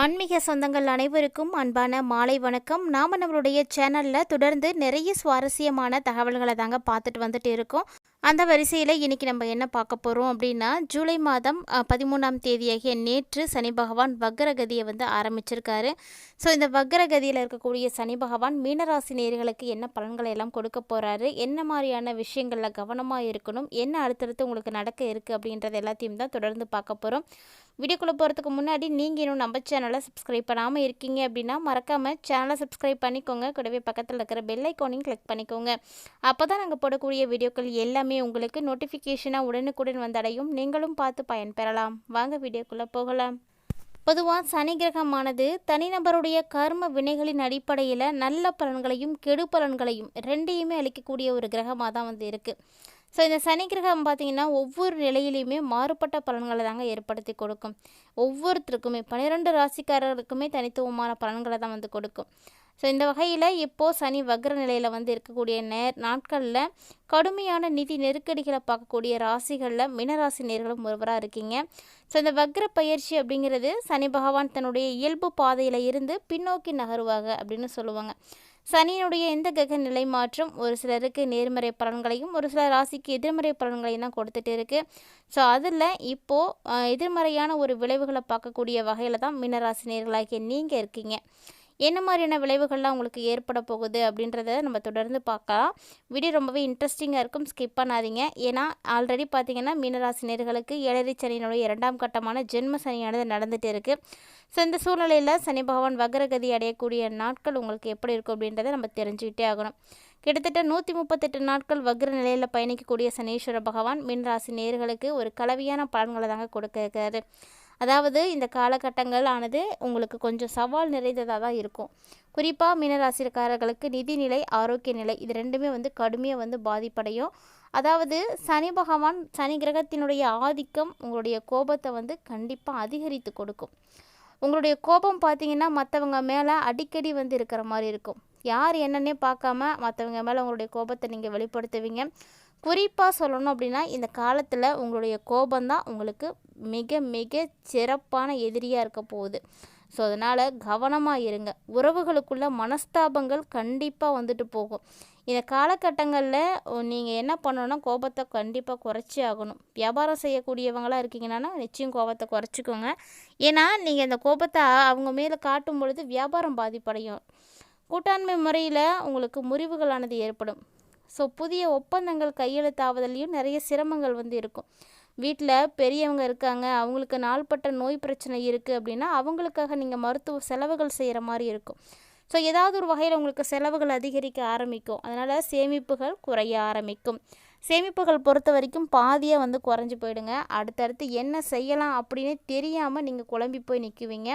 ஆன்மீக சொந்தங்கள் அனைவருக்கும் அன்பான மாலை வணக்கம். நாம் நம்மளுடைய சேனலில் தொடர்ந்து நிறைய சுவாரஸ்யமான தகவல்களை தாங்க பார்த்துட்டு வந்துட்டு இருக்கோம். அந்த வரிசையில் இன்றைக்கி நம்ம என்ன பார்க்க போகிறோம் அப்படின்னா ஜூலை மாதம் பதிமூணாம் தேதியாகிய நேற்று சனி பகவான் வக்ரகதியை வந்து ஆரம்பிச்சிருக்காரு. ஸோ இந்த வக்ரகதியில் இருக்கக்கூடிய சனி பகவான் மீனராசி நேர்களுக்கு என்ன பலன்களை எல்லாம் கொடுக்க போகிறாரு என்ன மாதிரியான விஷயங்களில் கவனமாக இருக்கணும்? என்ன அடுத்தடுத்து உங்களுக்கு நடக்க இருக்குது அப்படின்றது எல்லாத்தையும் தான் தொடர்ந்து பார்க்க போகிறோம் வீடியோக்குள்ளே போகிறதுக்கு முன்னாடி நீங்கள் இன்னும் நம்ம சேனல் சப்ஸ்கிரைப் பண்ணாமல் இருக்கீங்க அப்படின்னா மறக்காமல் சேனலை சப்ஸ்கிரைப் பண்ணிக்கோங்க. கூடவே பக்கத்தில் இருக்கிற பெல் ஐக்கானையும் கிளிக் பண்ணிக்கோங்க. அப்போ தான் நாங்கள் போடக்கூடிய வீடியோக்கள் எல்லாமே உங்களுக்கு நோட்டிஃபிகேஷனாக உடனுக்குடன் வந்தடையும். நீங்களும் பார்த்து பயன்பெறலாம். வாங்க வீடியோக்குள்ளே போகலாம். பொதுவாக சனி கிரகமானது தனிநபருடைய கர்ம வினைகளின் அடிப்படையில் நல்ல பலன்களையும் கெடு பலன்களையும் ரெண்டையுமே அளிக்கக்கூடிய ஒரு கிரகமாக தான் வந்து இருக்குது ஸோ இந்த சனி கிரகம் பார்த்திங்கன்னா ஒவ்வொரு நிலையிலையுமே மாறுபட்ட பலன்களை தாங்க ஏற்படுத்தி கொடுக்கும். ஒவ்வொருத்தருக்குமே பன்னிரெண்டு ராசிக்காரர்களுக்குமே தனித்துவமான பலன்களை தான் வந்து கொடுக்கும். ஸோ இந்த வகையில் இப்போது சனி வக்ர நிலையில் வந்து இருக்கக்கூடிய நே நாட்களில் கடுமையான நிதி நெருக்கடிகளை பார்க்கக்கூடிய ராசிகளில் மினராசி நேர்களும் ஒருவராக இருக்கீங்க. ஸோ இந்த வக்ர பயிற்சி அப்படிங்கிறது சனி பகவான் தன்னுடைய இயல்பு பாதையில் இருந்து பின்னோக்கி நகருவாங்க அப்படின்னு சொல்லுவாங்க. சனியினுடைய இந்த கிரக நிலை மாற்றம் ஒரு சிலருக்கு நேர்மறை பலன்களையும் ஒரு சில ராசிக்கு எதிர்மறை பலன்களையும் தான் கொடுத்துட்டு இருக்குது ஸோ அதில் இப்போது எதிர்மறையான ஒரு விளைவுகளை பார்க்கக்கூடிய வகையில் தான் மீனராசி நேர்களாகிய நீங்கள் இருக்கீங்க. என்ன மாதிரியான விளைவுகள்லாம் உங்களுக்கு ஏற்பட போகுது அப்படின்றத நம்ம தொடர்ந்து பார்க்கலாம். வீடியோ ரொம்பவே இன்ட்ரெஸ்டிங்காக இருக்கும். ஸ்கிப் பண்ணாதீங்க. ஏன்னா ஆல்ரெடி பார்த்தீங்கன்னா மீனராசினியர்களுக்கு ஏழரை சனியினுடைய இரண்டாம் கட்டமான ஜென்ம சனியானது நடந்துகிட்டு இருக்குது ஸோ இந்த சூழ்நிலையில் சனி பகவான் வக்ரகதி அடையக்கூடிய நாட்கள் உங்களுக்கு எப்படி இருக்கும் அப்படின்றத நம்ம தெரிஞ்சுக்கிட்டே ஆகணும். கிட்டத்தட்ட நூற்றி முப்பத்தெட்டு நாட்கள் வக்ர நிலையில் பயணிக்கக்கூடிய சனீஸ்வர பகவான் மீனராசி நேர்களுக்கு ஒரு கலவையான பலன்களை தாங்க கொடுக்க இருக்காரு. அதாவது இந்த காலகட்டங்கள் ஆனது உங்களுக்கு கொஞ்சம் சவால் நிறைந்ததாக தான் இருக்கும். குறிப்பாக மீனராசிக்காரர்களுக்கு நிதிநிலை ஆரோக்கிய நிலை இது ரெண்டுமே வந்து கடுமையாக வந்து பாதிப்படையும். அதாவது சனி பகவான் சனி கிரகத்தினுடைய ஆதிக்கம் உங்களுடைய கோபத்தை வந்து கண்டிப்பாக அதிகரித்து கொடுக்கும். உங்களுடைய கோபம் பார்த்தீங்கன்னா மற்றவங்க மேலே அடிக்கடி வந்து இருக்கிற மாதிரி இருக்கும். யார் என்னன்னே பார்க்காம மற்றவங்க மேலே உங்களுடைய கோபத்தை நீங்கள் வெளிப்படுத்துவீங்க. குறிப்பாக சொல்லணும் அப்படின்னா இந்த காலத்தில் உங்களுடைய கோபம்தான் உங்களுக்கு மிக மிக சிறப்பான எதிரியாக இருக்க போகுது. ஸோ அதனால் கவனமாக இருங்க. உறவுகளுக்குள்ள மனஸ்தாபங்கள் கண்டிப்பாக வந்துட்டு போகும். இந்த காலகட்டங்களில் நீங்கள் என்ன பண்ணணும்னா கோபத்தை கண்டிப்பாக குறைச்சி ஆகணும். வியாபாரம் செய்யக்கூடியவங்களாக இருக்கீங்கன்னா நிச்சயம் கோபத்தை குறைச்சிக்கோங்க. ஏன்னா நீங்கள் இந்த கோபத்தை அவங்க மேலே காட்டும் பொழுது வியாபாரம் பாதிப்படையும். கூட்டாண்மை முறையில் உங்களுக்கு முறிவுகளானது ஏற்படும். ஸோ புதிய ஒப்பந்தங்கள் கையெழுத்தாவதுலேயும் நிறைய சிரமங்கள் வந்து இருக்கும். வீட்டில் பெரியவங்க இருக்காங்க அவங்களுக்கு நாள்பட்ட நோய் பிரச்சனை இருக்குது அப்படின்னா அவங்களுக்காக நீங்கள் மருத்துவ செலவுகள் செய்கிற மாதிரி இருக்கும். ஸோ ஏதாவது ஒரு வகையில் உங்களுக்கு செலவுகள் அதிகரிக்க ஆரம்பிக்கும். அதனால் சேமிப்புகள் குறைய ஆரம்பிக்கும். சேமிப்புகள் பொறுத்த வரைக்கும் பாதியாக வந்து குறைஞ்சி போயிடுங்க. அடுத்தடுத்து என்ன செய்யலாம் அப்படின்னு தெரியாமல் நீங்கள் குழம்பி போய் நிற்குவீங்க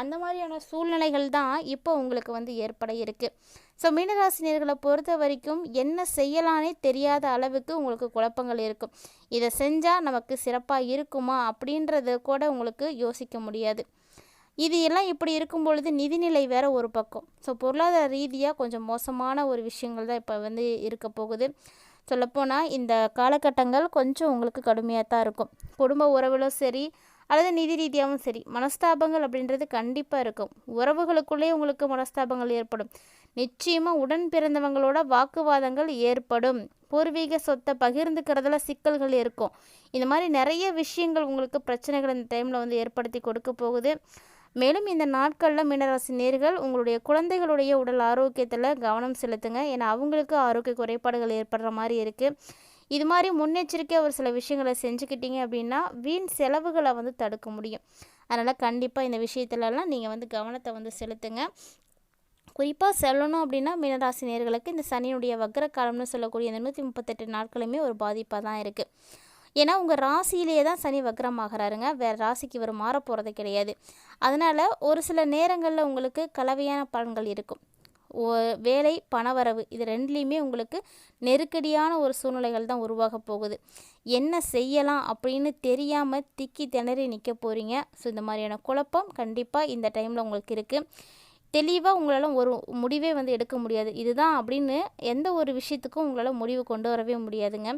அந்த மாதிரியான சூழ்நிலைகள் தான் இப்போ உங்களுக்கு வந்து ஏற்பட இருக்குது ஸோ மீனராசினியர்களை பொறுத்த வரைக்கும் என்ன செய்யலானே தெரியாத அளவுக்கு உங்களுக்கு குழப்பங்கள் இருக்கும். இதை செஞ்சால் நமக்கு சிறப்பாக இருக்குமா அப்படின்றத கூட உங்களுக்கு யோசிக்க முடியாது. இது எல்லாம் இப்படி இருக்கும் பொழுது நிதிநிலை வேற ஒரு பக்கம். ஸோ பொருளாதார ரீதியாக கொஞ்சம் மோசமான ஒரு விஷயங்கள் தான் இப்போ வந்து இருக்க போகுது. சொல்லப்போனால் இந்த காலகட்டங்கள் கொஞ்சம் உங்களுக்கு கடுமையாக தான் இருக்கும். குடும்ப உறவிலும் சரி அல்லது நிதி ரீதியாகவும் சரி மனஸ்தாபங்கள் அப்படின்றது கண்டிப்பாக இருக்கும். உறவுகளுக்குள்ளேயே உங்களுக்கு மனஸ்தாபங்கள் ஏற்படும். நிச்சயமாக உடன் பிறந்தவங்களோட வாக்குவாதங்கள் ஏற்படும். பூர்வீக சொத்தை பகிர்ந்துக்கிறதுல சிக்கல்கள் இருக்கும். இந்த மாதிரி நிறைய விஷயங்கள் உங்களுக்கு பிரச்சனைகள் இந்த டைமில் வந்து ஏற்படுத்தி கொடுக்க போகுது. மேலும் இந்த நாட்களில் மீனராசி நேர்கள் உங்களுடைய குழந்தைகளுடைய உடல் ஆரோக்கியத்தில் கவனம் செலுத்துங்க. ஏன்னா அவங்களுக்கு ஆரோக்கிய குறைபாடுகள் ஏற்படுற மாதிரி இருக்குது இது மாதிரி முன்னெச்சரிக்கையாக ஒரு சில விஷயங்களை செஞ்சுக்கிட்டீங்க அப்படின்னா வீண் செலவுகளை வந்து தடுக்க முடியும். அதனால் கண்டிப்பாக இந்த விஷயத்துலலாம் நீங்கள் வந்து கவனத்தை வந்து செலுத்துங்க. குறிப்பாக சொல்லணும் அப்படின்னா மீனராசி நேர்களுக்கு இந்த சனியுடைய வக்ர காலம்னு சொல்லக்கூடிய இந்த நூற்றி முப்பத்தெட்டு நாட்களுமே ஒரு பாதிப்பாக தான் இருக்குது ஏன்னா உங்கள் ராசியிலே தான் சனி வக்ரம் ஆகிறாருங்க வேறு ராசிக்கு இவர் மாற போகிறது கிடையாது. அதனால் ஒரு சில நேரங்களில் உங்களுக்கு கலவையான பலன்கள் இருக்கும். ஓ- வேலை பணவரவு இது ரெண்டுலேயுமே உங்களுக்கு நெருக்கடியான ஒரு சூழ்நிலைகள் தான் உருவாக போகுது. என்ன செய்யலாம் அப்படின்னு தெரியாமல் திக்கி திணறி நிற்க போகிறீங்க ஸோ இந்த மாதிரியான குழப்பம் கண்டிப்பாக இந்த டைமில் உங்களுக்கு இருக்குது தெளிவாக உங்களால் ஒரு முடிவே வந்து எடுக்க முடியாது. இதுதான் அப்படின்னு எந்த ஒரு விஷயத்துக்கும் உங்களால் முடிவு கொண்டு வரவே முடியாதுங்க.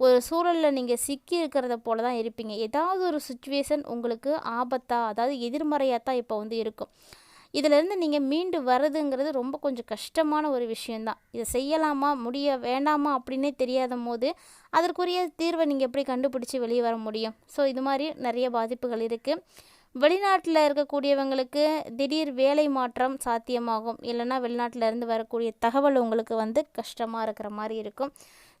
ஒரு சூழலில் நீங்கள் சிக்கி இருக்கிறத போல தான் இருப்பீங்க. ஏதாவது ஒரு சுச்சுவேஷன் உங்களுக்கு ஆபத்தாக அதாவது எதிர்மறையாக தான் இப்போ வந்து இருக்கும். இதிலேருந்து நீங்கள் மீண்டு வர்றதுங்கிறது ரொம்ப கொஞ்சம் கஷ்டமான ஒரு விஷயந்தான் இதை செய்யலாமா முடிய வேண்டாமா அப்படின்னே தெரியாத போது அதற்குரிய தீர்வை நீங்கள் எப்படி கண்டுபிடிச்சி வெளியே வர முடியும்? ஸோ இது மாதிரி நிறைய பாதிப்புகள் இருக்குது வெளிநாட்டில் இருக்கக்கூடியவங்களுக்கு திடீர் வேலை மாற்றம் சாத்தியமாகும். இல்லைன்னா வெளிநாட்டில் இருந்து வரக்கூடிய தகவல் உங்களுக்கு வந்து கஷ்டமாக இருக்கிற மாதிரி இருக்கும்.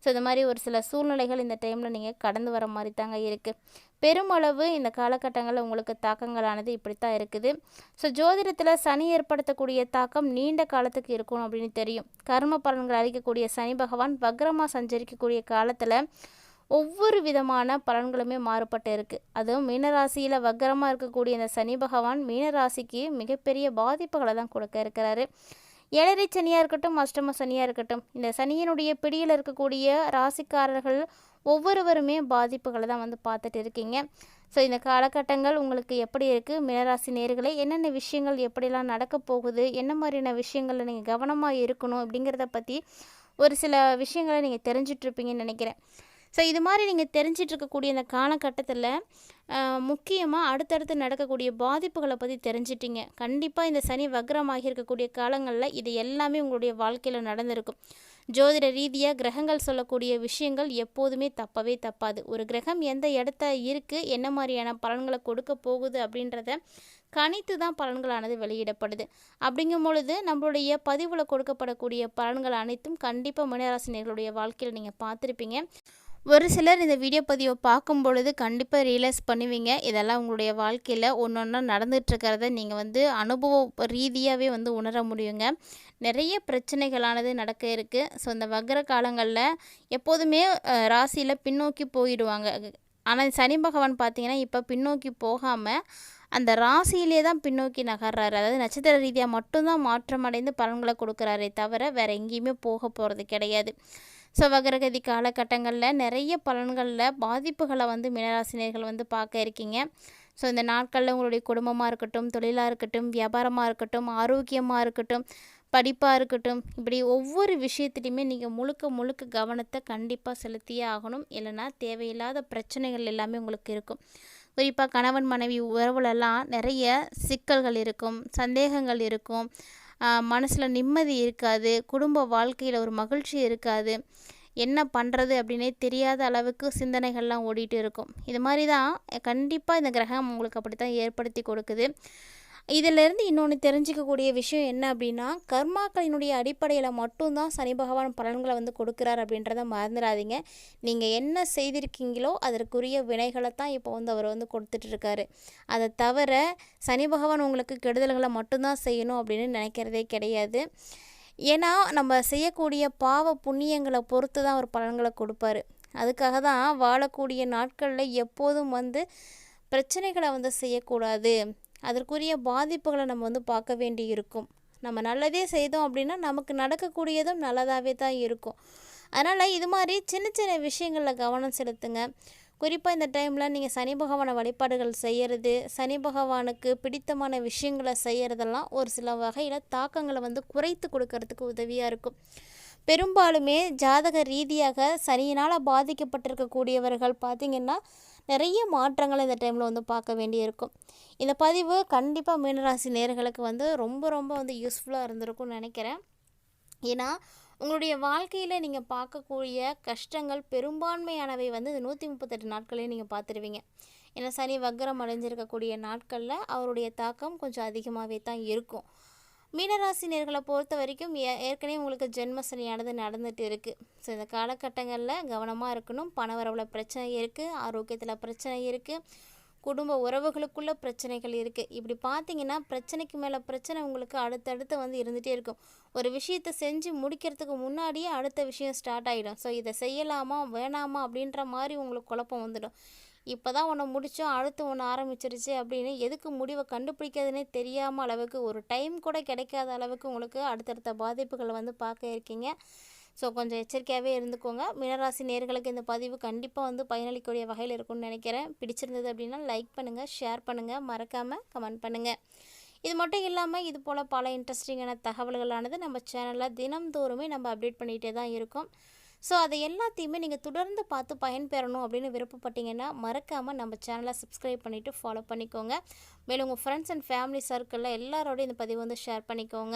ஸோ இந்த மாதிரி ஒரு சில சூழ்நிலைகள் இந்த டைமில் நீங்கள் கடந்து வர மாதிரி தாங்க இருக்குது பெருமளவு இந்த காலகட்டங்களில் உங்களுக்கு தாக்கங்களானது இப்படித்தான் இருக்குது. ஸோ ஜோதிடத்தில் சனி ஏற்படுத்தக்கூடிய தாக்கம் நீண்ட காலத்துக்கு இருக்கும் அப்படின்னு தெரியும். கர்ம பலன்கள் அளிக்கக்கூடிய சனி பகவான் வக்ரமாக சஞ்சரிக்கக்கூடிய காலத்தில் ஒவ்வொரு விதமான பலன்களுமே மாறுபட்டு இருக்குது அதுவும் மீனராசியில் வக்கரமாக இருக்கக்கூடிய இந்த சனி பகவான் மீனராசிக்கு மிகப்பெரிய பாதிப்புகளை தான் கொடுக்க இருக்கிறாரு. ஏழரை சனியாக இருக்கட்டும் அஷ்டம சனியாக இருக்கட்டும் இந்த சனியினுடைய பிடியில் இருக்கக்கூடிய ராசிக்காரர்கள் ஒவ்வொருவருமே பாதிப்புகளை தான் வந்து பார்த்துட்டு இருக்கீங்க. ஸோ இந்த காலகட்டங்கள் உங்களுக்கு எப்படி இருக்குது மீனராசி நேர்களை என்னென்ன விஷயங்கள் எப்படிலாம் நடக்க போகுது? என்ன மாதிரியான விஷயங்களில் நீங்கள் கவனமாக இருக்கணும்? அப்படிங்கிறத பற்றி ஒரு சில விஷயங்களை நீங்கள் தெரிஞ்சிட்ருப்பீங்கன்னு நினைக்கிறேன். ஸோ இது மாதிரி நீங்கள் தெரிஞ்சிட்டு இருக்கக்கூடிய இந்த காலகட்டத்தில் முக்கியமாக அடுத்தடுத்து நடக்கக்கூடிய பாதிப்புகளை பற்றி தெரிஞ்சிட்டிங்க. கண்டிப்பாக இந்த சனி வக்ரமாக இருக்கக்கூடிய காலங்களில் இது எல்லாமே உங்களுடைய வாழ்க்கையில் நடந்திருக்கும். ஜோதிட ரீதியாக கிரகங்கள் சொல்லக்கூடிய விஷயங்கள் எப்போதுமே தப்பவே தப்பாது. ஒரு கிரகம் எந்த இடத்த இருக்குது என்ன மாதிரியான பலன்களை கொடுக்க போகுது அப்படின்றத கணித்து தான் பலன்களானது வெளியிடப்படுது. அப்படிங்கும் பொழுது நம்மளுடைய பதிவில் கொடுக்கப்படக்கூடிய பலன்கள் அனைத்தும் கண்டிப்பாக மீனராசினியர்களுடைய வாழ்க்கையில் நீங்கள் பார்த்துருப்பீங்க. ஒரு சிலர் இந்த வீடியோ பதிவை பார்க்கும் பொழுது கண்டிப்பாக ரியலைஸ் பண்ணுவீங்க. இதெல்லாம் உங்களுடைய வாழ்க்கையில் ஒன்று ஒன்றா நடந்துகிட்ருக்கிறத நீங்கள் வந்து அனுபவ ரீதியாகவே வந்து உணர முடியுங்க. நிறைய பிரச்சனைகளானது நடக்க இருக்குது ஸோ இந்த வக்கர காலங்களில் எப்போதுமே ராசியில் பின்னோக்கி போயிடுவாங்க. ஆனால் சனி பகவான் பார்த்தீங்கன்னா இப்போ பின்னோக்கி போகாமல் அந்த ராசியிலே தான் பின்னோக்கி நகர்றாரு. அதாவது நட்சத்திர ரீதியாக மட்டும்தான் மாற்றம் அடைந்து பலன்களை கொடுக்குறாரே தவிர வேறு எங்கேயுமே போக போகிறது கிடையாது. ஸோ வகரகதி காலகட்டங்களில் நிறைய பலன்களில் பாதிப்புகளை வந்து மீனராசினியர்கள் வந்து பார்க்க இருக்கீங்க. ஸோ இந்த நாட்களில் உங்களுடைய குடும்பமாக இருக்கட்டும் தொழிலாக இருக்கட்டும் வியாபாரமாக இருக்கட்டும் ஆரோக்கியமாக இருக்கட்டும் படிப்பாக இருக்கட்டும் இப்படி ஒவ்வொரு விஷயத்துலையுமே நீங்கள் முழுக்க முழுக்க கவனத்தை கண்டிப்பாக செலுத்தியே ஆகணும். இல்லைனா தேவையில்லாத பிரச்சனைகள் எல்லாமே உங்களுக்கு இருக்கும். குறிப்பாக கணவன் மனைவி உறவுலலாம் நிறைய சிக்கல்கள் இருக்கும் சந்தேகங்கள் இருக்கும். மனசில் நிம்மதி இருக்காது குடும்ப வாழ்க்கையில் ஒரு மகிழ்ச்சி இருக்காது. என்ன பண்ணுறது அப்படின்னே தெரியாத அளவுக்கு சிந்தனைகள்லாம் ஓடிட்டு இருக்கும். இது மாதிரி தான் கண்டிப்பாக இந்த கிரகம் உங்களுக்கு அப்படி தான் ஏற்படுத்தி கொடுக்குது. இதிலிருந்து இன்னொன்று தெரிஞ்சிக்கக்கூடிய விஷயம் என்ன அப்படின்னா கர்மாக்களினுடைய அடிப்படையில் மட்டும்தான் சனி பகவான் பலன்களை வந்து கொடுக்குறார் அப்படின்றத மறந்துடாதீங்க. நீங்கள் என்ன செய்திருக்கீங்களோ அதற்குரிய வினைகளை தான் இப்போ வந்து அவர் வந்து கொடுத்துட்ருக்காரு. அதை தவிர சனி பகவான் உங்களுக்கு கெடுதல்களை மட்டும்தான் செய்யணும் அப்படின்னு நினைக்கிறதே கிடையாது. ஏன்னா நம்ம செய்யக்கூடிய பாவ புண்ணியங்களை பொறுத்து தான் அவர் பலன்களை கொடுப்பாரு. அதுக்காக தான் வாழக்கூடிய நாட்களில் எப்போதும் வந்து பிரச்சனைகளை வந்து செய்யக்கூடாது. அதற்குரிய பாதிப்புகளை நம்ம வந்து பார்க்க வேண்டி இருக்கும். நம்ம நல்லதே செய்தோம் அப்படின்னா நமக்கு நடக்கக்கூடியதும் நல்லதாகவே தான் இருக்கும். அதனால் இது மாதிரி சின்ன சின்ன விஷயங்களில் கவனம் செலுத்துங்க. குறிப்பாக இந்த டைமில் நீங்கள் சனி பகவான வழிபாடுகள் செய்கிறது சனி பகவானுக்கு பிடித்தமான விஷயங்களை செய்கிறதெல்லாம் ஒரு சில வகையில் தாக்கங்களை வந்து குறைத்து கொடுக்கறதுக்கு உதவியாக இருக்கும். பெரும்பாலுமே ஜாதக ரீதியாக சனியினால் பாதிக்கப்பட்டிருக்கக்கூடியவர்கள் பார்த்திங்கன்னா நிறைய மாற்றங்களை இந்த டைமில் வந்து பார்க்க வேண்டியிருக்கும். இந்த பதிவு கண்டிப்பாக மீனராசி நேர்களுக்கு வந்து ரொம்ப ரொம்ப வந்து யூஸ்ஃபுல்லாக இருந்திருக்கும்னு நினைக்கிறேன். ஏன்னா உங்களுடைய வாழ்க்கையில் நீங்கள் பார்க்கக்கூடிய கஷ்டங்கள் பெரும்பான்மையானவை வந்து இந்த நூற்றி முப்பத்தெட்டு நாட்களையும் நீங்கள் பார்த்துருவீங்க. ஏன்னா சனி வக்கரம் அடைஞ்சிருக்கக்கூடிய நாட்களில் அவருடைய தாக்கம் கொஞ்சம் அதிகமாகவே தான் இருக்கும். மீனராசினியர்களை பொறுத்த வரைக்கும் ஏ ஏற்கனவே உங்களுக்கு ஜென்ம சனியானது நடந்துகிட்டு இருக்குது ஸோ இந்த காலகட்டங்களில் கவனமாக இருக்கணும். பணவரவில் பிரச்சனை இருக்குது ஆரோக்கியத்தில் பிரச்சனை இருக்குது குடும்ப உறவுகளுக்குள்ள பிரச்சனைகள் இருக்குது இப்படி பார்த்தீங்கன்னா பிரச்சனைக்கு மேலே பிரச்சனை உங்களுக்கு அடுத்தடுத்து வந்து இருந்துகிட்டே இருக்கும். ஒரு விஷயத்தை செஞ்சு முடிக்கிறதுக்கு முன்னாடியே அடுத்த விஷயம் ஸ்டார்ட் ஆகிடும் ஸோ இதை செய்யலாமா வேணாமா அப்படின்ற மாதிரி உங்களுக்கு குழப்பம் வந்துடும். இப்போ தான் ஒன்று முடித்தோம் அடுத்து ஒன்று ஆரம்பிச்சிருச்சு அப்படின்னு எதுக்கு முடிவை கண்டுபிடிக்கிறதுனே தெரியாமல் அளவுக்கு ஒரு டைம் கூட கிடைக்காத அளவுக்கு உங்களுக்கு அடுத்தடுத்த பாதிப்புகளை வந்து பார்க்க இருக்கீங்க. ஸோ கொஞ்சம் எச்சரிக்கையாகவே இருந்துக்கோங்க. மீனராசி நேர்களுக்கு இந்த பதிவு கண்டிப்பாக வந்து பயனளிக்கக்கூடிய வகையில் இருக்கும்னு நினைக்கிறேன். பிடிச்சிருந்தது அப்படின்னா லைக் பண்ணுங்கள் ஷேர் பண்ணுங்கள் மறக்காமல் கமெண்ட் பண்ணுங்கள் இது மட்டும் இல்லாமல் இது போல் பல இன்ட்ரெஸ்டிங்கான தகவல்களானது நம்ம சேனலில் தினம்தோறுமே நம்ம அப்டேட் பண்ணிகிட்டே தான் இருக்கோம். ஸோ அதை எல்லாத்தையுமே நீங்கள் தொடர்ந்து பார்த்து பயன்பெறணும் அப்படின்னு விருப்பப்பட்டீங்கன்னா மறக்காமல் நம்ம சேனலை சப்ஸ்கிரைப் பண்ணிவிட்டு ஃபாலோ பண்ணிக்கோங்க. மேலும் உங்கள் ஃப்ரெண்ட்ஸ் அண்ட் ஃபேமிலி சர்க்கிளில் எல்லாரோடையும் இந்த பதிவு வந்து ஷேர் பண்ணிக்கோங்க.